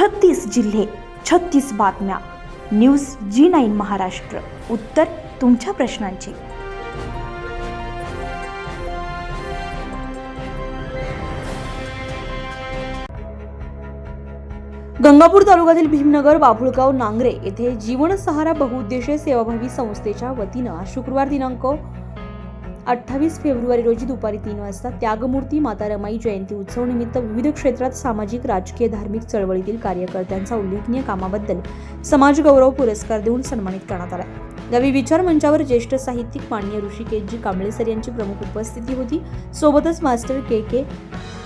छत्तीस जिल्हे छत्तीस बातम्या. News G nine Maharashtra. उत्तर तुमच्या प्रश्नांची. गंगापूर तालुक्यातील भीमनगर बाभुळगाव नांगरे येथे जीवन सहारा बहुउद्देशीय सेवाभावी संस्थेच्या वतीनं आज शुक्रवार दिनांक अठ्ठावीस फेब्रुवारी रोजी दुपारी तीन वाजता त्यागमूर्ती माता रमाई जयंती उत्सव निमित्त विविध क्षेत्रात सामाजिक राजकीय धार्मिक चळवळीतील कार्यकर्त्यांचा उल्लेखनीय कामाबद्दल समाजगौरव पुरस्कार देऊन सन्मानित करण्यात आला. यावेळी विचार मंचावर ज्येष्ठ साहित्यिक माननीय ऋषिकेशजी कांबळे सर यांची प्रमुख उपस्थिती होती. सोबतच मास्टर के के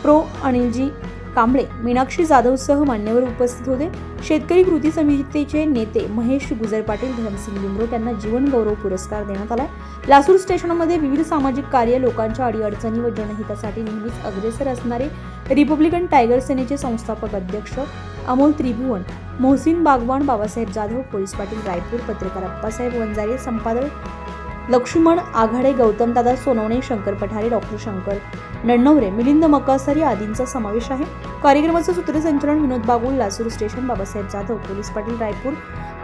प्रो अनिलजी कांबळे मीनाक्षी जाधवसह मान्यवर उपस्थित होते. शेतकरी कृती समितीचे नेते महेश गुजर पाटील धरमसिंग लिंबरो यांना जीवन गौरव पुरस्कार देण्यात आलाय. लासूर स्टेशनमध्ये विविध सामाजिक कार्य लोकांच्या अडीअडचणी व जनहितासाठी नेहमीच अग्रेसर असणारे रिपब्लिकन टायगर सेनेचे संस्थापक अध्यक्ष अमोल त्रिभुवन मोहसिन बागवान बाबासाहेब जाधव पोलीस पाटील रायपूर पत्रकार अप्पासाहेब वंजारे संपादक लक्ष्मण आघाडे गौतमदादा सोनवणे शंकर पठारे डॉक्टर शंकर नन्नवरे मिलिंद मकासारी आदींचा समावेश आहे. कार्यक्रमाचं सूत्रसंचलन विनोद बागुल लासूर स्टेशन बाबासाहेब जाधव पोलीस पाटील रायपूर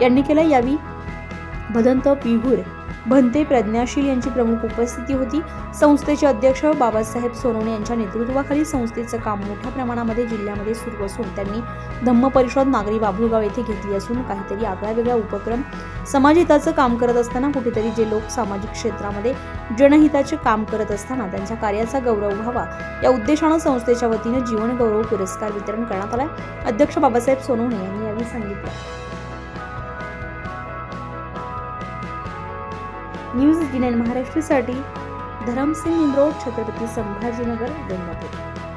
यांनी केलं. यावेळी भदंत पिहूर भंते प्रज्ञाशील यांची प्रमुख उपस्थिती होती. संस्थेचे अध्यक्ष बाबासाहेब सोनवणे यांच्या नेतृत्वाखाली संस्थेचं काम मोठ्या प्रमाणामध्ये जिल्ह्यामध्ये सुरू असून त्यांनी धम्म परिषद नागरी बाभुळगाव येथे घेतली असून काहीतरी आगळा वेगळा उपक्रम समाजहिताचं काम करत असताना कुठेतरी जे लोक सामाजिक क्षेत्रामध्ये जनहिताचे काम करत असताना त्यांच्या कार्याचा गौरव व्हावा. या उद्देशानं संस्थेच्या वतीनं जीवन गौरव पुरस्कार वितरण करण्यात आलाय. अध्यक्ष बाबासाहेब सोनवणे यांनी यावेळी सांगितलं. न्यूज डिनाईन महाराष्ट्रसाठी धरमसिंग रोड छत्रपती संभाजीनगर गंगापूर